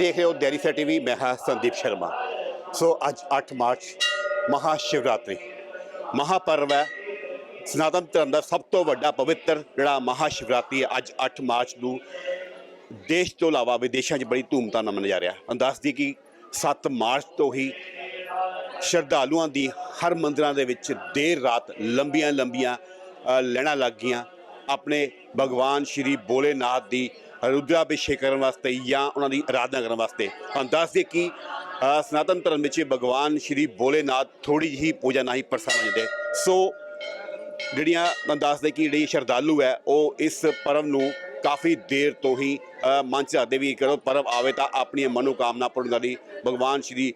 ਦੇਖ ਰਹੇ ਹੋ ਡੈਰੀਸਾ ਟੀਵੀ ਮੈਂ ਹਾਂ ਸੰਦੀਪ ਸ਼ਰਮਾ। ਸੋ ਅੱਜ 8 ਮਾਰਚ ਮਹਾ ਸ਼ਿਵਰਾਤਰੀ। ਮਹਾਪਰਵ ਹੈ। ਸਨਾਤਨ ਧਰਮ ਦਾ ਸਭ ਤੋਂ ਵੱਡਾ ਪਵਿੱਤਰ ਜਿਹੜਾ ਮਹਾ ਸ਼ਿਵਰਾਤਰੀ ਹੈ ਅੱਜ 8 ਮਾਰਚ ਨੂੰ ਦੇਸ਼ ਤੋਂ ਇਲਾਵਾ ਵਿਦੇਸ਼ਾਂ 'ਚ ਬੜੀ ਧੂਮਧਾਮ ਨਾਲ ਮਨਾਇਆ ਜਾ ਰਿਹਾ। ਹਾਂ ਦੱਸਦੀ ਕਿ 7 ਮਾਰਚ ਤੋਂ ਹੀ ਸ਼ਰਧਾਲੂਆਂ ਦੀ ਹਰ ਮੰਦਰਾਂ ਦੇ ਵਿੱਚ ਦੇਰ ਰਾਤ ਲੰਬੀਆਂ ਲੰਬੀਆਂ ਅ, ਲੈਣਾ ਲੱਗ ਗਈਆਂ। ਆਪਣੇ ਭਗਵਾਨ ਸ਼੍ਰੀ ਭੋਲੇਨਾਥ ਦੀ ਰੁਦਰਾਭਿਸ਼ੇਕ ਕਰਨ ਵਾਸਤੇ ਜਾਂ ਉਹਨਾਂ ਦੀ ਆਰਾਧਨਾ ਕਰਨ ਵਾਸਤੇ। ਹਾਂ ਦੱਸਦੇ ਕਿ ਸਨਾਤਨ ਧਰਮ ਵਿੱਚ ਭਗਵਾਨ ਸ਼੍ਰੀ ਭੋਲੇਨਾਥ ਥੋੜੀ ਜਿਹੀ ਪੂਜਾ ਨਹੀਂ ਪ੍ਰਸੰਨ ਜਾਂਦੇ ਸੋ, ਜਿਹੜੀਆਂ, ਮੈਂ ਦੱਸਦੇ ਕਿ ਜਿਹੜੀ ਸ਼ਰਧਾਲੂ ਹੈ, ਉਹ ਇਸ ਪਰਵ ਨੂੰ ਕਾਫੀ ਦੇਰ ਤੋਂ ਹੀ ਮਨ ਚ ਰੱਖਦੇ ਵੀ ਕਰੋ, ਪਰਵ ਆਵੇ ਤਾਂ ਆਪਣੀਆਂ ਮਨੋਕਾਮਨਾ ਪੂਰਨ ਕਰਨ ਭਗਵਾਨ ਸ਼੍ਰੀ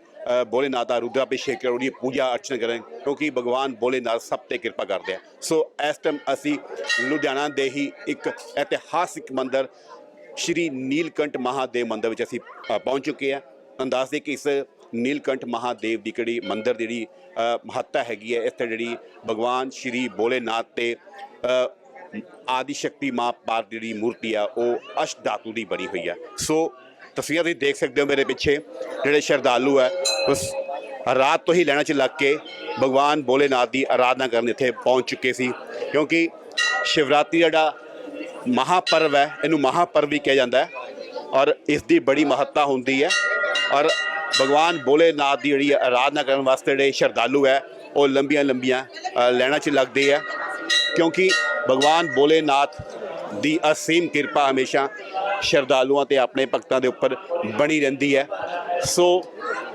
ਭੋਲੇਨਾਥ ਦਾ ਰੁਦਰਾਭਿਸ਼ੇਕ ਕਰੋ ਦੀ ਪੂਜਾ ਅਰਚਨਾ ਕਰਨ, ਕਿਉਂਕਿ ਭਗਵਾਨ ਭੋਲੇਨਾਥ ਸਭ ਤੇ ਕਿਰਪਾ ਕਰਦੇ ਆ। ਸੋ, ਇਸ ਟਾਈਮ ਅਸੀਂ ਲੁਧਿਆਣਾ ਦੇ ਹੀ ਇੱਕ ਇਤਿਹਾਸਿਕ ਮੰਦਿਰ ਸ਼੍ਰੀ ਨੀਲਕੰਠ ਮਹਾਦੇਵ ਮੰਦਿਰ ਵਿੱਚ ਅਸੀਂ ਪਹੁੰਚ ਚੁੱਕੇ ਆ ਅੰਦਾਜ਼ ਦੇ ਕਿ ਇਸ ਨੀਲਕੰਠ ਮਹਾਦੇਵ ਦੀ ਕਿਹੜੀ ਮੰਦਿਰ ਦੀ ਜਿਹੜੀ ਮਹੱਤਤਾ ਹੈਗੀ ਹੈ, ਇੱਥੇ ਜਿਹੜੀ ਭਗਵਾਨ ਸ਼੍ਰੀ ਭੋਲੇਨਾਥ ਤੇ ਆਦਿ ਸ਼ਕਤੀ ਮਾਂ ਪਾਰ ਜਿਹੜੀ ਮੂਰਤੀ ਆ, ਉਹ ਅਸ਼ਟ ਧਾਤੂ ਦੀ ਬਣੀ ਹੋਈ ਆ। ਸੋ, ਤਸਵੀਰਾਂ ਤੁਸੀਂ ਦੇਖ ਸਕਦੇ ਹੋ ਮੇਰੇ ਪਿੱਛੇ, ਜਿਹੜੇ ਸ਼ਰਧਾਲੂ ਹੈ ਉਸ ਰਾਤ ਤੋਂ ਹੀ ਲੈਣਾ ਚ ਲੱਗ ਕੇ ਭਗਵਾਨ ਭੋਲੇਨਾਥ ਦੀ ਆਰਾਧਨਾ ਕਰਨ ਇੱਥੇ ਪਹੁੰਚ ਚੁੱਕੇ ਸੀ। ਕਿਉਂਕਿ ਸ਼ਿਵਰਾਤਰੀ ਜਿਹੜਾ ਮਹਾਪਰਵ ਹੈ ਇਹਨੂੰ ਮਹਾਪਰਵ ਵੀ ਕਿਹਾ ਜਾਂਦਾ ਹੈ ਔਰ ਇਸ ਦੀ ਬੜੀ ਮਹੱਤਤਾ ਹੁੰਦੀ ਹੈ ਔਰ ਭਗਵਾਨ ਭੋਲੇਨਾਥ ਦੀ ਜਿਹੜੀ ਆਰਾਧਨਾ ਕਰਨ ਵਾਸਤੇ ਜਿਹੜੇ ਸ਼ਰਧਾਲੂ ਹੈ ਉਹ ਲੰਬੀਆਂ ਲੰਬੀਆਂ ਅ, ਲੈਣਾ ਚ ਲੱਗਦੇ ਆ ਕਿਉਂਕਿ ਭਗਵਾਨ ਭੋਲੇਨਾਥ ਦੀ ਅਸੀਮ ਕਿਰਪਾ ਹਮੇਸ਼ਾ ਸ਼ਰਧਾਲੂਆਂ ਤੇ ਆਪਣੇ ਭਗਤਾਂ ਦੇ ਉੱਪਰ ਬਣੀ ਰਹਿੰਦੀ ਹੈ। ਸੋ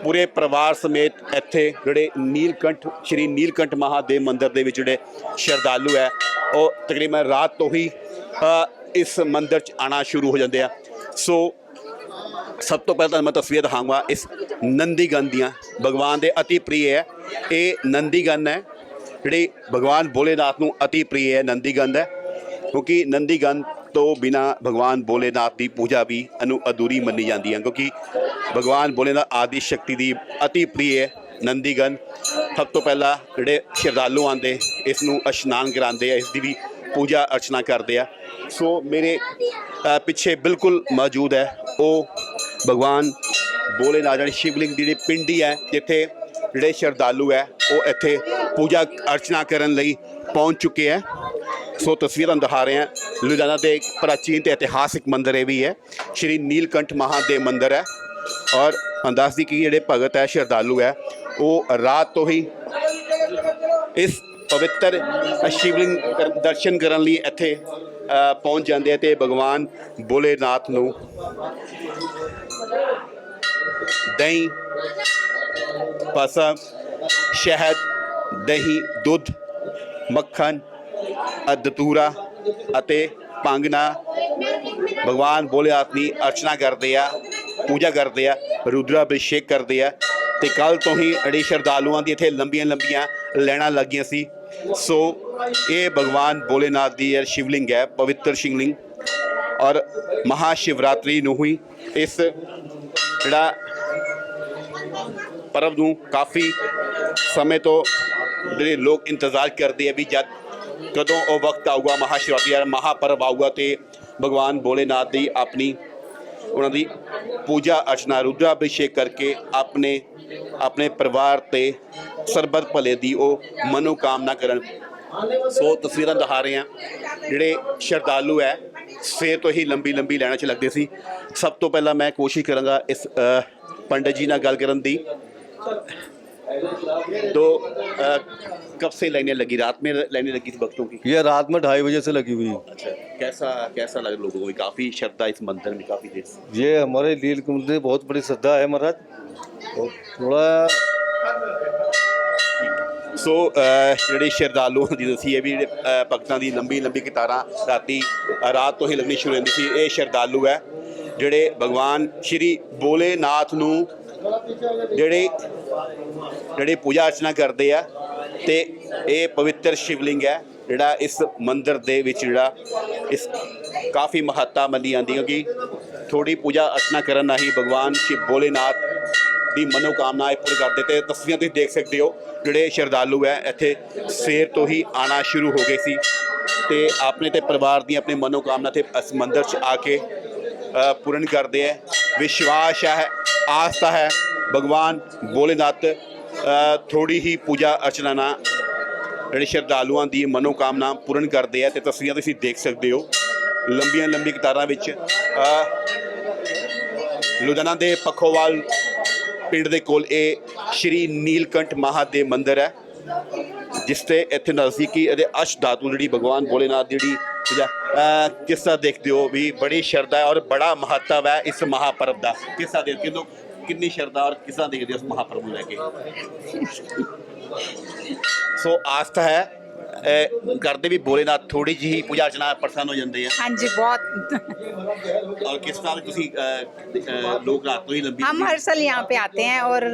ਪੂਰੇ ਪਰਿਵਾਰ ਸਮੇਤ ਇੱਥੇ ਜਿਹੜੇ ਨੀਲਕੰਠ ਸ਼੍ਰੀ ਨੀਲਕੰਠ ਮਹਾਦੇਵ ਮੰਦਿਰ ਦੇ ਵਿੱਚ ਜਿਹੜੇ ਸ਼ਰਧਾਲੂ ਹੈ ਉਹ ਤਕਰੀਬਨ ਰਾਤ ਤੋਂ ਹੀ ਇਸ ਮੰਦਿਰ 'ਚ ਆਣਾ ਸ਼ੁਰੂ ਹੋ ਜਾਂਦੇ ਆ। ਸੋ, ਸਭ ਤੋਂ ਪਹਿਲਾਂ ਤਾਂ ਮੈਂ ਤਸਵੀਰ ਦਿਖਾਊਂਗਾ ਇਸ ਨੰਦੀਗਨ ਦੀਆਂ। ਭਗਵਾਨ ਦੇ ਅਤੀ ਪ੍ਰਿਯ ਹੈ। ਇਹ ਨੰਦੀਗਨ ਹੈ। ਜਿਹੜੀ ਭਗਵਾਨ ਭੋਲੇਨਾਥ ਨੂੰ ਅਤੀ ਪ੍ਰਿਯ ਹੈ, ਨੰਦੀਗਨ ਹੈ। ਕਿਉਂਕਿ ਨੰਦੀਗਨ ਤੋਂ ਬਿਨਾ ਭਗਵਾਨ ਭੋਲੇਨਾਥ ਦੀ ਪੂਜਾ ਵੀ ਅਨੂ ਅਧੂਰੀ ਮੰਨੀ ਜਾਂਦੀ ਹੈ। ਕਿਉਂਕਿ ਭਗਵਾਨ ਭੋਲੇਨਾਥ ਆਦਿ ਸ਼ਕਤੀ ਦੀ ਅਤੀ ਪ੍ਰਿਯ ਹੈ, ਨੰਦੀਗਨ। ਸਭ ਤੋਂ ਪਹਿਲਾਂ ਜਿਹੜੇ ਸ਼ਰਧਾਲੂ ਆਉਂਦੇ, ਇਸ ਨੂੰ ਇਸ਼ਨਾਨ ਕਰਾਉਂਦੇ ਆ, ਇਸ ਦੀ ਵੀ ਪੂਜਾ ਅਰਚਨਾ ਕਰਦੇ ਆ। ਸੋ ਮੇਰੇ ਪਿੱਛੇ ਬਿਲਕੁਲ ਮੌਜੂਦ ਹੈ ਉਹ ਭਗਵਾਨ ਭੋਲੇਨਾਥ ਜਿਹੜੀ ਸ਼ਿਵਲਿੰਗ ਦੀ ਜਿਹੜੀ ਪਿੰਡੀ ਹੈ, ਜਿੱਥੇ ਜਿਹੜੇ ਸ਼ਰਧਾਲੂ ਹੈ, ਉਹ ਇੱਥੇ ਪੂਜਾ ਅਰਚਨਾ ਕਰਨ ਲਈ ਪਹੁੰਚ ਚੁੱਕੇ ਹੈ। ਸੋ ਤਸਵੀਰਾਂ ਦਿਖਾ ਰਹੇ ਹਾਂ, ਲੁਧਿਆਣਾ ਦੇ ਇੱਕ ਪ੍ਰਾਚੀਨ ਤੇ ਇਤਿਹਾਸਿਕ ਮੰਦਿਰ ਇਹ ਵੀ ਹੈ। ਸ਼੍ਰੀ ਨੀਲਕੰਠ ਮਹਾਦੇਵ ਮੰਦਿਰ ਹੈ ਔਰ ਅੰਦਾਜ਼ ਦੀ ਕਿ ਜਿਹੜੇ ਭਗਤ ਹੈ, ਸ਼ਰਧਾਲੂ ਹੈ, ਉਹ ਰਾਤ ਤੋਂ ਹੀ ਇਸ ਪਵਿੱਤਰ ਸ਼ਿਵਲਿੰਗ ਦਰਸ਼ਨ ਕਰਨ ਲਈ ਇੱਥੇ ਪਹੁੰਚ ਜਾਂਦੇ ਆ ਤੇ ਭਗਵਾਨ ਭੋਲੇਨਾਥ ਨੂੰ ਦਹੀਂ, ਪਸਾ, ਸ਼ਹਿਦ, ਦਹੀਂ, ਦੁੱਧ, ਮੱਖਣ, ਅਦਤੂਰਾ ਅਤੇ ਭੰਗ ਭਗਵਾਨ ਭੋਲੇਨਾਥ ਦੀ ਅਰਚਨਾ ਕਰਦੇ ਆ, ਪੂਜਾ ਕਰਦੇ ਆ ਰੁਦਰਾ ਅਭਿਸ਼ੇਕ ਕਰਦੇ ਆ ਤੇ ਕੱਲ ਤੋਂ ਹੀ ਅੜੇ ਸ਼ਰਧਾਲੂਆਂ ਦੀ ਇੱਥੇ ਲੰਬੀਆਂ ਲੰਬੀਆਂ ਲੈਣਾ ਲੱਗੀਆਂ ਸੀ। ਸੋ ਇਹ ਭਗਵਾਨ ਭੋਲੇਨਾਥ ਦੀ ਇਹ ਸ਼ਿਵਲਿੰਗ ਹੈ, ਪਵਿੱਤਰ ਸ਼ਿਵਲਿੰਗ। ਔਰ ਮਹਾ ਸ਼ਿਵਰਾਤਰੀ ਨੂੰ ਹੀ ਇਸ ਜਿਹੜਾ ਪਰਬ ਨੂੰ ਕਾਫੀ ਸਮੇਂ ਤੋਂ ਜਿਹੜੇ ਲੋਕ ਇੰਤਜ਼ਾਰ ਕਰਦੇ ਆ ਵੀ ਜਦ ਕਦੋਂ ਉਹ ਵਕਤ ਆਊਗਾ, ਮਹਾਸ਼ਿਵਰਾਤਰੀ ਦਾ ਮਹਾਪਰਵ ਆਊਗਾ ਤੇ ਭਗਵਾਨ ਭੋਲੇਨਾਥ ਦੀ ਆਪਣੀ ਉਹਨਾਂ ਦੀ ਪੂਜਾ ਅਰਚਨਾ ਰੁਦਰਾ ਅਭਿਸ਼ੇਕ ਕਰਕੇ ਆਪਣੇ ਆਪਣੇ ਪਰਿਵਾਰ ਤੇ ਸਰਬਤ ਭਲੇ ਦੀ ਉਹ ਮਨੋਕਾਮਨਾ ਕਰਨ ਸੋ ਤਸਵੀਰਾਂ ਦਿਖਾ ਰਹੇ ਆ ਜਿਹੜੇ ਸ਼ਰਧਾਲੂ ਹੈ ਸਵੇਰ ਤੋਂ ਹੀ ਲੰਬੀ ਲੰਬੀ ਲਾਈਨਾਂ 'ਚ ਲੱਗਦੇ ਸੀ ਸਭ ਤੋਂ ਪਹਿਲਾਂ ਮੈਂ ਕੋਸ਼ਿਸ਼ ਕਰਾਂਗਾ ਇਸ ਅ, ਪੰਡਿਤ ਜੀ ਨਾਲ ਗੱਲ ਕਰਨ ਦੀ तो अ, कब से लाइनें लगी रात में लाइनें लगी थी भक्तों की ये रात में ढाई बजे से लगी हुई है अच्छा कैसा कैसा लगा लोगों को काफी श्रद्धा इस मंदिर में काफी देर से ये हमारे लील कुंड में बहुत बड़ी श्रद्धा है महाराज और थोड़ा ਸੋ ਅ, ਜਿਹੜੇ ਸ਼ਰਧਾਲੂਆਂ ਦੀ ਦੱਸੀ ਹੈ ਵੀ ਜਿਹੜੇ, ਭਗਤਾਂ ਦੀ ਲੰਬੀ ਲੰਬੀ ਕਤਾਰਾਂ ਰਾਤੀ ਰਾਤ ਤੋਂ ਹੀ ਲੱਗਣੀ ਸ਼ੁਰੂ ਹੁੰਦੀ ਸੀ। ਇਹ ਸ਼ਰਧਾਲੂ ਹੈ ਜਿਹੜੇ ਭਗਵਾਨ ਸ਼੍ਰੀ ਭੋਲੇਨਾਥ ਨੂੰ ਜਿਹੜੇ ਜਿਹੜੇ ਪੂਜਾ ਅਰਚਨਾ ਕਰਦੇ ਆ ਤੇ ਇਹ ਪਵਿੱਤਰ ਸ਼ਿਵਲਿੰਗ ਹੈ ਜਿਹੜਾ ਇਸ ਮੰਦਿਰ ਦੇ ਵਿੱਚ ਜਿਹੜਾ ਇਸ ਕਾਫੀ ਮਹੱਤਤਾ ਮੰਨੀ ਜਾਂਦੀ ਕਿਉਂਕਿ ਥੋੜੀ ਪੂਜਾ ਅਰਚਨਾ ਕਰਨ ਨਾਲ ਹੀ ਭਗਵਾਨ ਸ਼ਿਵ ਭੋਲੇਨਾਥ ਦੀ ਮਨੋਕਾਮਨਾ ਇਹ ਪੂਰੀ ਕਰਦੇ ਤੇ ਤਸਵੀਰਾਂ ਤੁਸੀਂ ਦੇਖ ਸਕਦੇ ਹੋ ਜਿਹੜੇ ਸ਼ਰਧਾਲੂ ਹੈ ਇੱਥੇ ਸਵੇਰ ਤੋਂ ਹੀ ਆਣਾ ਸ਼ੁਰੂ ਹੋ ਗਏ ਸੀ। ਤੇ ਆਪਣੇ ਤੇ ਪਰਿਵਾਰ ਦੀ ਆਪਣੀ ਮਨੋਕਾਮਨਾ ਤੇ ਇਸ ਮੰਦਿਰ 'ਚ ਆ ਕੇ ਪੂਰਨ ਕਰਦੇ ਹੈ। ਵਿਸ਼ਵਾਸ ਹੈ ਆਸਥਾ ਹੈ ਭਗਵਾਨ ਭੋਲੇਨਾਥ ਅ, ਥੋੜੀ ਹੀ ਪੂਜਾ ਅਰਚਨਾ ਨਾਲ ਜਿਹੜੇ ਸ਼ਰਧਾਲੂਆਂ ਦੀ ਮਨੋਕਾਮਨਾ ਪੂਰਨ ਕਰਦੇ ਆ ਤੇ ਤਸਵੀਰਾਂ ਤੁਸੀਂ ਦੇਖ ਸਕਦੇ ਹੋ। ਲੰਬੀਆਂ ਲੰਬੀ ਕਤਾਰਾਂ ਵਿੱਚ ਲੁਧਿਆਣਾ ਦੇ ਪੱਖੋਵਾਲ ਪਿੰਡ ਦੇ ਕੋਲ ਇਹ ਸ਼੍ਰੀ ਨੀਲਕੰਠ ਮਹਾਦੇਵ ਮੰਦਿਰ ਹੈ, ਜਿਸ ਤੇ ਇੱਥੇ ਨਜ਼ਦੀਕੀ ਇਹਦੇ ਅਸ਼ ਧਾਤੂ ਜਿਹੜੀ ਭਗਵਾਨ ਭੋਲੇਨਾਥ ਦੀ ਜਿਹੜੀ ਪੂਜਾ, ਅਹ, ਕਿਸ ਤਰ੍ਹਾਂ ਦੇਖਦੇ ਹੋ ਵੀ ਬੜੀ ਸ਼ਰਧਾ ਹੈ ਔਰ ਬੜਾ ਮਹੱਤਵ ਹੈ ਇਸ ਮਹਾਪਰਵ ਦਾ? ਕਿਸ ਤਰ੍ਹਾਂ ਦੇ ਕਿੰਨੋ ਕਿੰਨੀ ਸ਼ਰਧਾ ਔਰ ਕਿਸ ਤਰ੍ਹਾਂ ਦੇਖਦੇ ਹੋ ਇਸ ਮਹਾਪਰਵ ਨੂੰ ਲੈ ਕੇ? ਸੋ ਆਸਥਾ ਹੈ ਅਹ ਕਰਦੇ ਵੀ ਭੋਲੇਨਾਥ ਥੋੜੀ ਜਿਹੀ ਪੂਜਾ ਅਰਚਨਾ ਪ੍ਰਸੰਨ ਹੋ ਜਾਂਦੇ ਆ हाँ जी बहुत ਔਰ ਕਿਸ ਤਰ੍ਹਾਂ ਤੁਸੀਂ ਅਹ, ਅਹ, ਲੋਕ ਰਾਤ ਤੋਂ ਹੀ ਲੰਬੀ हम हर साल यहाँ पे आते हैं और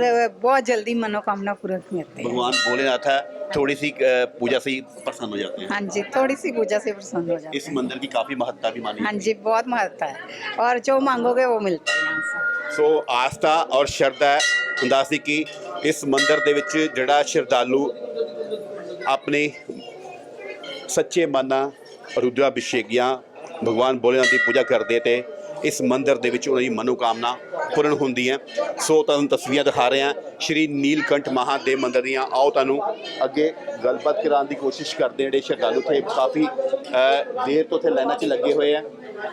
बहुत जल्दी मनोकामना पूर्ण करते हैं भगवान भोलेनाथ है थोड़ी सी अ, पूजा से ही प्रसन्न हो जाते हैं हाँ जी थोड़ी सी पूजा से प्रसन्न हो जाते इस मंदिर की काफी महत्ता भी मानी हैं हाँ जी बहुत महत्ता है और जो मांगोगे वो मिलता है यहाँ से ਸੋ ਆਸਥਾ ਔਰ ਸ਼ਰਧਾ ਹੈ ਹੁੰਦਾ ਸੀ ਕਿ ਇਸ ਮੰਦਿਰ ਦੇ ਵਿੱਚ ਜਿਹੜਾ ਸ਼ਰਧਾਲੂ ਆਪਣੇ ਸੱਚੇ ਮਨ ਨਾਲ ਰੁਦਰਾ ਅਭਿਸ਼ੇਕਿਆਂ ਭਗਵਾਨ ਭੋਲੇਨਾਥ ਦੀ ਪੂਜਾ ਕਰਦੇ ਤੇ ਇਸ ਮੰਦਿਰ ਦੇ ਵਿੱਚ ਉਹਨਾਂ ਦੀ ਮਨੋਕਾਮਨਾ ਪੂਰਨ ਹੁੰਦੀ ਹੈ। ਸੋ ਤੁਹਾਨੂੰ ਤਸਵੀਰਾਂ ਦਿਖਾ ਰਹੇ ਹਾਂ। ਸ਼੍ਰੀ ਨੀਲਕੰਠ ਮਹਾਦੇਵ ਮੰਦਿਰ ਦੀਆਂ। ਆਓ ਤੁਹਾਨੂੰ ਅੱਗੇ ਗੱਲਬਾਤ ਕਰਾਉਣ ਦੀ ਕੋਸ਼ਿਸ਼ ਕਰਦੇ ਜਿਹੜੇ ਸ਼ਰਧਾਲੂ ਇੱਥੇ ਕਾਫੀ ਦੇਰ ਤੋਂ ਇੱਥੇ ਲਾਈਨਾਂ 'ਚ ਲੱਗੇ ਹੋਏ ਆ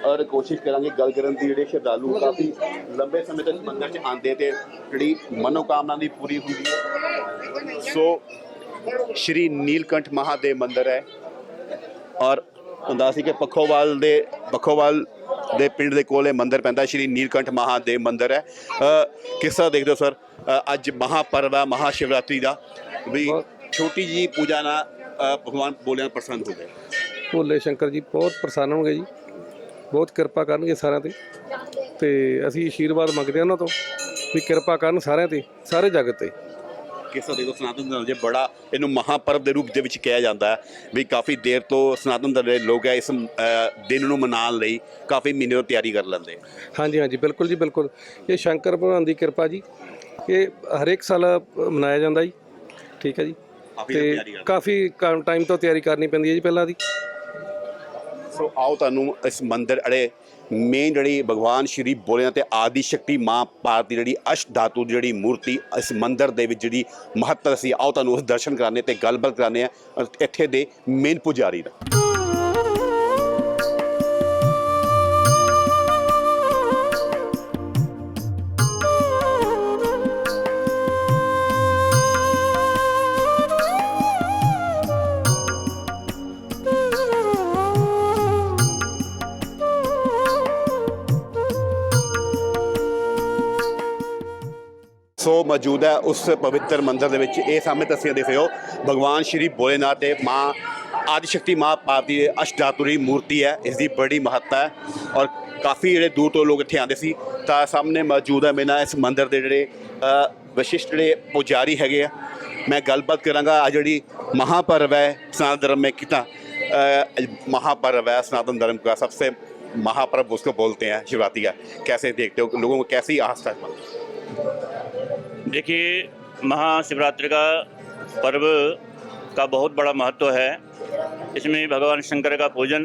ਔਰ ਕੋਸ਼ਿਸ਼ ਕਰਾਂਗੇ ਗੱਲ ਕਰਨ ਦੀ। ਜਿਹੜੇ ਸ਼ਰਧਾਲੂ ਕਾਫੀ ਲੰਬੇ ਸਮੇਂ ਤੱਕ ਮੰਦਿਰ 'ਚ ਆਉਂਦੇ ਤੇ ਜਿਹੜੀ ਮਨੋਕਾਮਨਾ ਦੀ ਪੂਰੀ ਹੁੰਦੀ ਹੈ। ਸੋ ਸ਼੍ਰੀ ਨੀਲਕੰਠ ਮਹਾਦੇਵ ਮੰਦਿਰ ਹੈ। ਔਰ ਹੁੰਦਾ ਸੀ ਕਿ ਪੱਖੋਵਾਲ ਦੇ ਪੱਖੋਵਾਲ ਦੇ ਪਿੰਡ ਦੇ ਕੋਲ ਇਹ ਮੰਦਿਰ ਪੈਂਦਾ ਸ਼੍ਰੀ ਨੀਲਕੰਠ ਮਹਾਦੇਵ ਮੰਦਿਰ ਹੈ। ਕਿਸ ਦੇਖਦੇ ਹੋ ਸਰ? ਅੱਜ ਮਹਾਪਰਵ ਹੈ ਮਹਾਸ਼ਿਵਰਾਤਰੀ ਦਾ ਵੀ ਛੋਟੀ ਜੀ ਪੂਜਾ ਨਾਲ ਭਗਵਾਨ ਬੋਲਿਆਂ ਪ੍ਰਸੰਨ ਹੋ ਗਏ। ਭੋਲੇ ਸ਼ੰਕਰ ਜੀ ਬਹੁਤ ਪ੍ਰਸੰਨ ਹੋਣਗੇ ਜੀ। ਬਹੁਤ ਕਿਰਪਾ ਕਰਨਗੇ ਸਾਰਿਆਂ ਤੇ। ਤੇ ਅਸੀਂ ਆਸ਼ੀਰਵਾਦ ਮੰਗਦੇ ਹਾਂ ਉਹਨਾਂ ਤੋਂ ਵੀ ਕਿਰਪਾ ਕਰਨ ਸਾਰਿਆਂ ਤੇ ਸਾਰੇ ਜਗਤ ਤੇ। ਕਿਸ ਦੇਖੋ ਸਨਾਤਨ ਧਰਮ ਜੇ ਬੜਾ ਇਹਨੂੰ ਮਹਾਪਰਵ ਦੇ ਰੂਪ ਦੇ ਵਿੱਚ ਕਿਹਾ ਜਾਂਦਾ ਹੈ ਵੀ ਕਾਫੀ ਦੇਰ ਤੋਂ ਸਨਾਤਨ ਧਰਮ ਦੇ ਲੋਕ ਹੈ ਇਸ ਅ, ਦਿਨ ਨੂੰ ਮਨਾਉਣ ਲਈ ਕਾਫੀ ਮਹੀਨੇ ਤੋਂ ਤਿਆਰੀ ਕਰ ਲੈਂਦੇ ਹਾਂਜੀ ਹਾਂਜੀ ਬਿਲਕੁਲ ਜੀ ਬਿਲਕੁਲ। ਇਹ ਸ਼ੰਕਰ ਭਗਵਾਨ ਦੀ ਕਿਰਪਾ ਜੀ। ਇਹ ਹਰੇਕ ਸਾਲ ਅ, ਮਨਾਇਆ ਜਾਂਦਾ ਜੀ। ਠੀਕ ਹੈ ਜੀ। ਕਾਫੀ ਤੇ ਤਿਆਰੀ ਕਰਦੇ ਕਾਫੀ ਟਾਈਮ ਤੋਂ ਤਿਆਰੀ ਕਰਨੀ ਪੈਂਦੀ ਹੈ ਜੀ ਪਹਿਲਾਂ ਦੀ। ਸੋ ਆਓ ਤੁਹਾਨੂੰ ਇਸ ਮੰਦਿਰ ਅੜੇ ਮੇਨ ਜਿਹੜੀ ਭਗਵਾਨ ਸ਼੍ਰੀ ਬੋਲਿਆਂ ਤੇ ਆਦਿ ਸ਼ਕਤੀ ਮਾਂ ਪਾਰ ਦੀ ਜਿਹੜੀ ਅਸ਼ਟ ਧਾਤੂ ਦੀ ਜਿਹੜੀ ਮੂਰਤੀ ਇਸ ਮੰਦਿਰ ਦੇ ਵਿੱਚ ਜਿਹੜੀ ਮਹੱਤਵ ਸੀ ਆਓ ਤੁਹਾਨੂੰ ਉਸ ਦਰਸ਼ਨ ਕਰਾਣੇ ਤੇ ਗੱਲਬਾਤ ਕਰਾਣੇ ਆ ਇੱਥੇ ਦੇ ਮੇਨ ਪੁਜਾਰੀ ਦਾ। ਮੌਜੂਦ ਹੈ ਉਸ ਪਵਿੱਤਰ ਮੰਦਿਰ ਦੇ ਵਿੱਚ ਇਹ ਸਾਹਮਣੇ ਤਸਵੀਰ ਦੇਖ ਰਹੇ ਹੋ ਭਗਵਾਨ ਸ਼੍ਰੀ ਭੋਲੇਨਾਥ ਤੇ ਮਾਂ ਆਦਿ ਸ਼ਕਤੀ ਮਾਂ ਪਾਰਵਤੀ ਦੀ ਅਸ਼ਟਾਤੁਰੀ ਮੂਰਤੀ ਹੈ ਇਸ ਦੀ ਬੜੀ ਮਹੱਤਤਾ ਹੈ ਔਰ ਕਾਫੀ ਜਿਹੜੇ ਦੂਰ ਤੋਂ ਲੋਕ ਇੱਥੇ ਆਉਂਦੇ ਸੀ ਤਾਂ ਸਾਹਮਣੇ ਮੌਜੂਦ ਹੈ ਮੇਨਾ ਇਸ ਮੰਦਿਰ ਦੇ ਜਿਹੜੇ ਅ, ਵਿਸ਼ਿਸ਼ਟ ਜਿਹੜੇ ਪੁਜਾਰੀ ਹੈਗੇ ਆ ਮੈਂ ਗੱਲਬਾਤ ਕਰਾਂਗਾ ਆ ਜਿਹੜੀ ਮਹਾਪਰਵ ਹੈ ਸਨਾਤਨ ਧਰਮ में कितना अ, महापर्व है सनातन धर्म का सबसे महापर्व उसको बोलते हैं शिवरात्रि का कैसे देखते हो लोगों को कैसी आस्था है देखिए, महाशिवरात्रि का पर्व का बहुत बड़ा महत्व है। इसमें भगवान शंकर का पूजन,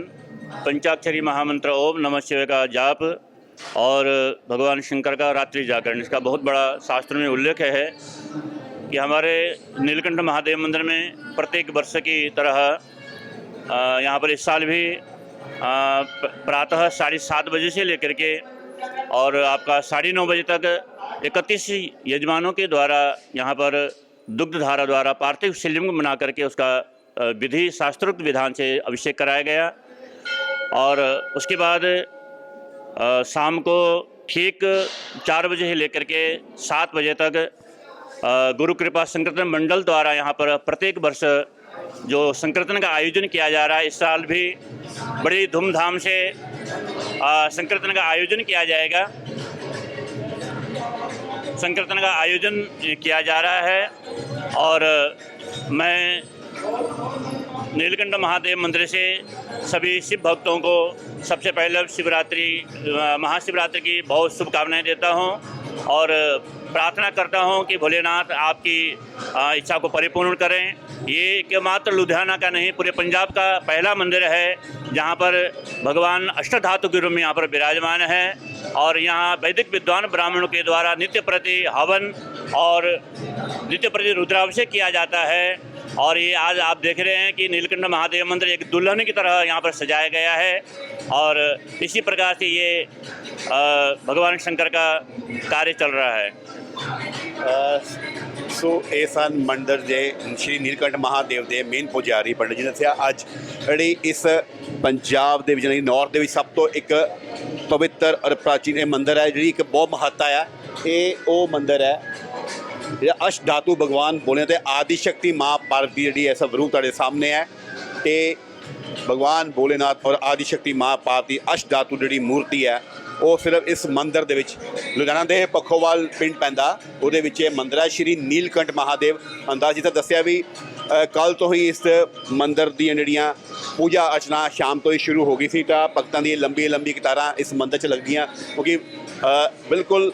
पंचाक्षरी महामंत्र ओम नमः शिव का जाप और भगवान शंकर का रात्रि जागरण, इसका बहुत बड़ा शास्त्र में उल्लेख है कि हमारे नीलकंठ महादेव मंदिर में प्रत्येक वर्ष की तरह यहाँ पर इस साल भी प्रातः साढ़े सात बजे से लेकर के और आपका साढ़े नौ बजे तक इकतीस यजमानों के द्वारा यहाँ पर दुग्ध धारा द्वारा पार्थिव शिवलिंग बना करके उसका विधि शास्त्रोक्त विधान से अभिषेक कराया गया और उसके बाद शाम को ठीक चार बजे से लेकर के सात बजे तक गुरु कृपा संकीर्तन मंडल द्वारा यहाँ पर प्रत्येक वर्ष जो संकीर्तन का आयोजन किया जा रहा है, इस साल भी बड़ी धूमधाम से संकीर्तन का आयोजन किया जाएगा। संकीर्तन का आयोजन किया जा रहा है और मैं नीलकंठ महादेव मंदिर से सभी शिव भक्तों को सबसे पहले शिवरात्रि महाशिवरात्रि की बहुत शुभकामनाएँ देता हूँ और प्रार्थना करता हूँ कि भोलेनाथ आपकी इच्छा को परिपूर्ण करें। ये मात्र लुधियाना का नहीं, पूरे पंजाब का पहला मंदिर है, जहाँ पर भगवान अष्टधातु के रूप में यहाँ पर विराजमान है। और यहाँ वैदिक विद्वान ब्राह्मणों के द्वारा नित्य प्रति हवन और नित्य प्रति रुद्राभिषेक किया जाता है। और ये आज आप देख रहे हैं कि नीलकंठ महादेव मंदिर एक दुल्हन की तरह यहाँ पर सजाया गया है और इसी प्रकार से ये अ, भगवान शंकर का कार्य चल रहा है ਅ, ਸੋ ਇਹ ਸਨ ਮੰਦਰ ਦੇ ਸ਼੍ਰੀ ਨੀਲਕੰਠ ਮਹਾਦੇਵ ਦੇ ਮੇਨ ਪੁਜਾਰੀ ਪੰਡਿਤ ਜੀ ਨੇ ਦੱਸਿਆ ਅੱਜ ਜਿਹੜੀ ਇਸ ਪੰਜਾਬ ਦੇ ਵਿੱਚ ਜਿਹੜੀ ਨਾਰਥ ਦੇ ਵਿੱਚ ਸਭ ਤੋਂ ਇੱਕ ਪਵਿੱਤਰ ਔਰ ਪ੍ਰਾਚੀਨ ਇਹ ਮੰਦਰ ਹੈ ਜਿਹੜੀ ਇੱਕ ਬਹੁਤ ਮਹੱਤਤਾ ਆ ਇਹ ਉਹ ਮੰਦਰ ਹੈ ਜਿਹੜਾ ਅਸ਼ ਧਾਤੂ ਭਗਵਾਨ ਬੋਲੇ ਤੇ ਆਦਿ ਸ਼ਕਤੀ ਮਾਂ ਪਾਰਵਤੀ ਜਿਹੜੀ ਐਸਾ ਰੂਪ ਤੁਹਾਡੇ ਸਾਹਮਣੇ ਹੈ ਤੇ ਭਗਵਾਨ ਭੋਲੇਨਾਥ ਔਰ ਆਦਿ ਸ਼ਕਤੀ ਮਾਂ ਪਾਰਵਤੀ ਅਸ਼ ਧਾਤੂ ਜਿਹੜੀ ਮੂਰਤੀ ਹੈ, ਉਹ ਸਿਰਫ ਇਸ ਮੰਦਿਰ ਦੇ ਵਿੱਚ, ਲੁਧਿਆਣਾ ਦੇ ਪੱਖੋਵਾਲ ਪਿੰਡ ਪੈਂਦਾ, ਉਹਦੇ ਵਿੱਚ ਇਹ ਮੰਦਿਰ ਹੈ, ਸ਼੍ਰੀ ਨੀਲਕੰਠ ਮਹਾਦੇਵ। ਅੰਦਾਜ਼ੀ ਤਾਂ ਦੱਸਿਆ ਵੀ ਕੱਲ ਤੋਂ ਹੀ ਇਸ ਮੰਦਿਰ ਦੀਆਂ ਜਿਹੜੀਆਂ ਪੂਜਾ ਅਰਚਨਾ ਸ਼ਾਮ ਤੋਂ ਹੀ ਸ਼ੁਰੂ ਹੋ ਗਈ ਸੀ, ਤਾਂ ਭਗਤਾਂ ਦੀ ਲੰਬੀ ਲੰਬੀ ਕਤਾਰਾਂ ਇਸ ਮੰਦਿਰ 'ਚ ਲੱਗੀਆਂ, ਕਿਉਂਕਿ ਬਿਲਕੁਲ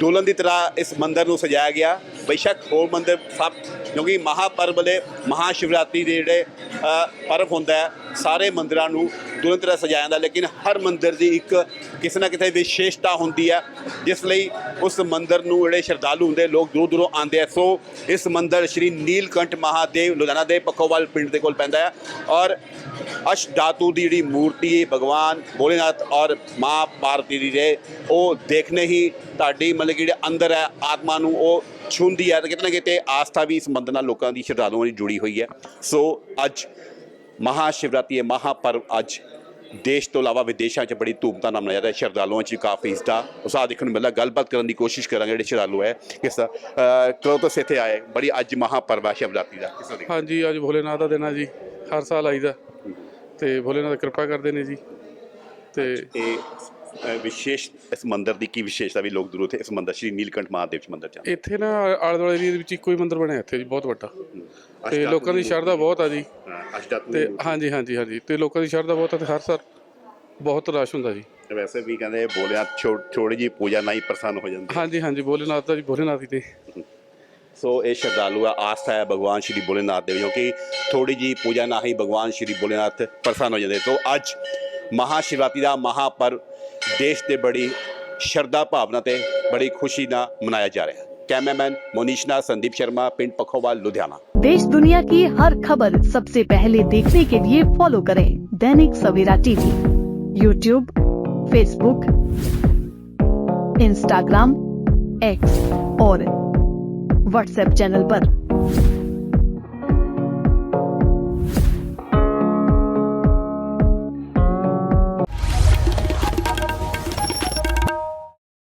ਦੁਲਹਨ ਦੀ ਤਰ੍ਹਾਂ ਇਸ ਮੰਦਰ ਨੂੰ ਸਜਾਇਆ ਗਿਆ। ਬੇਸ਼ੱਕ ਹੋਰ ਮੰਦਰ ਸਭ ਕਿਉਂਕਿ ਮਹਾਪਰਵ ਦੇ ਮਹਾਸ਼ਿਵਰਾਤਰੀ ਦੇ ਜਿਹੜੇ ਅ, ਪਰਵ ਹੁੰਦਾ ਹੈ ਸਾਰੇ ਮੰਦਰਾਂ ਨੂੰ ਤੁਰੰਤ ਤਰ੍ਹਾਂ ਸਜਾਇਆ ਜਾਂਦਾ ਲੇਕਿਨ ਹਰ ਮੰਦਰ ਦੀ ਇੱਕ ਕਿਸੇ ਨਾ ਕਿਸੇ ਵਿਸ਼ੇਸ਼ਤਾ ਹੁੰਦੀ ਹੈ ਜਿਸ ਲਈ ਉਸ ਮੰਦਰ ਨੂੰ ਜਿਹੜੇ ਸ਼ਰਧਾਲੂ ਹੁੰਦੇ ਲੋਕ ਦੂਰ ਦੂਰੋਂ ਆਉਂਦੇ ਆ। ਸੋ ਇਸ ਮੰਦਰ ਸ਼੍ਰੀ ਨੀਲਕੰਠ ਮਹਾਦੇਵ ਲੁਧਿਆਣਾ ਦੇ ਪੱਖੋਵਾਲ ਪਿੰਡ ਦੇ ਕੋਲ ਪੈਂਦਾ ਹੈ ਔਰ ਅਸ਼ ਧਾਤੂ ਦੀ ਜਿਹੜੀ ਮੂਰਤੀ ਹੈ ਭਗਵਾਨ ਭੋਲੇਨਾਥ ਔਰ ਮਾਂ ਪਾਰਵਤੀ ਦੀ ਜੇ ਉਹ ਦੇਖਣੇ ਹੀ ਤੁਹਾਡੀ ਮਤਲਬ ਕਿ ਜਿਹੜੇ ਅੰਦਰ ਹੈ ਆਤਮਾ ਨੂੰ ਉਹ ਛੂੰਹਦੀ ਹੈ ਤੇ ਕਿਤੇ ਨਾ ਕਿਤੇ ਆਸਥਾ ਵੀ ਇਸ ਮੰਦਰ ਨਾਲ ਲੋਕਾਂ ਦੀ ਸ਼ਰਧਾਲੂਆਂ ਦੀ ਜੁੜੀ ਹੋਈ ਹੈ। ਸੋ ਅੱਜ ਮਹਾ ਸ਼ਿਵਰਾਤਰੀ ਹੈ ਮਹਾਪਰਵ ਅੱਜ ਦੇਸ਼ ਤੋਂ ਇਲਾਵਾ ਵਿਦੇਸ਼ਾਂ 'ਚ ਬੜੀ ਧੂਮਧਾਮ ਨਾਲ ਮਨਾਇਆ ਜਾਂਦਾ ਹੈ ਸ਼ਰਧਾਲੂਆਂ 'ਚ ਕਾਫੀ ਇਸਦਾ ਉਤਸ਼ਾਹ ਦੇਖਣ ਨੂੰ ਮਿਲਦਾ ਗੱਲਬਾਤ ਕਰਨ ਦੀ ਕੋਸ਼ਿਸ਼ ਕਰਾਂਗੇ ਜਿਹੜੇ ਸ਼ਰਧਾਲੂ ਹੈ ਕਿਸ ਤਰ੍ਹਾਂ ਕਦੋਂ ਤੋਂ ਇੱਥੇ ਆਏ ਬੜੀ ਅੱਜ ਮਹਾਪਰਵ ਹੈ ਸ਼ਿਵਰਾਤਰੀ ਦਾ ਕਿਸ ਤਰ੍ਹਾਂ ਦੇਖਦੇ? ਹਾਂਜੀ ਅੱਜ ਭੋਲੇਨਾਥ ਦਾ ਦਿਨ ਆ ਜੀ ਹਰ ਸਾਲ ਆਈਦਾ। ਤੇ ਭੋਲੇਨਾਥ ਕਿਰਪਾ ਕਰਦੇ ਨੇ ਜੀ। ਤੇ ਵਿਸ਼ੇਸ਼ ਇਸ ਮੰਦਿਰ ਦੀ ਕੀ ਵਿਸ਼ੇਸ਼ਤਾ ਵੀ ਲੋਕ ਦੂਰੋਂ ਤੇ ਇਸ ਮੰਦਿਰ ਸ਼੍ਰੀ ਨੀਲਕੰਠ ਮਹਾਦੇਵ ਚ ਮੰਦਿਰ ਆਉਂਦੇ? ਇੱਥੇ ਨਾ ਆਲੇ ਦੁਆਲੇ ਏਰੀਏ ਦੇ ਵਿੱਚ ਇੱਕੋ ਹੀ ਮੰਦਿਰ ਬਣਿਆ ਇੱਥੇ ਜੀ ਬਹੁਤ ਵੱਡਾ। ਤੇ ਲੋਕਾਂ ਦੀ ਸ਼ਰਧਾ ਬਹੁਤ ਆ ਜੀ। ਤੇ ਹਾਂਜੀ ਹਾਂਜੀ ਹਾਂਜੀ। ਤੇ ਲੋਕਾਂ ਦੀ ਸ਼ਰਧਾ ਬਹੁਤ ਆ ਤੇ ਹਰ ਸਾਲ ਬਹੁਤ ਰਸ਼ ਹੁੰਦਾ ਜੀ। ਵੈਸੇ ਵੀ ਕਹਿੰਦੇ ਬੋਲਿਆ ਛੋਟੀ ਜੀ ਪੂਜਾ ਨਾਲ ਹੀ ਪ੍ਰਸੰਨ ਹੋ ਜਾਂਦੇ ਹਾਂਜੀ ਹਾਂਜੀ ਭੋਲੇਨਾਥ ਦਾ ਜੀ ਭੋਲੇਨਾਥ ਹੀ ਤੇ। ਸੋ ਇਹ ਸ਼ਰਧਾਲੂ ਦਾ ਆਸਥਾ ਹੈ ਭਗਵਾਨ ਸ਼੍ਰੀ ਭੋਲੇਨਾਥ ਦੇ ਕਿਉਂਕਿ ਥੋੜੀ ਜੀ ਪੂਜਾ ਨਾਲ ਹੀ ਭਗਵਾਨ ਸ਼੍ਰੀ ਭੋਲੇਨਾਥ ਪ੍ਰਸੰਨ ਹੋ ਜਾਂਦੇ। ਸੋ ਅੱਜ ਮਹਾ ਸ਼ਿਵਰਾਤਰੀ ਦਾ ਮਹਾਪਰਵ ਦੇਸ਼ ਦੇ ਬੜੀ ਸ਼ਰਧਾ ਭਾਵਨਾ ਤੇ ਬੜੀ ਖੁਸ਼ੀ ਨਾਲ ਮਨਾਇਆ ਜਾ ਰਿਹਾ ਹੈ ਕੈਮਰਾਮੈਨ ਮੋਨੀਸ਼ ਨਾਲ ਸੰਦੀਪ ਸ਼ਰਮਾ ਪਿੰਡ ਪਖੋਵਾਲ ਲੁਧਿਆਣਾ देश दुनिया की हर खबर सबसे पहले देखने के लिए फॉलो करें Dainik Savera TV YouTube Facebook Instagram X और व्हाट्सएप चैनल पर।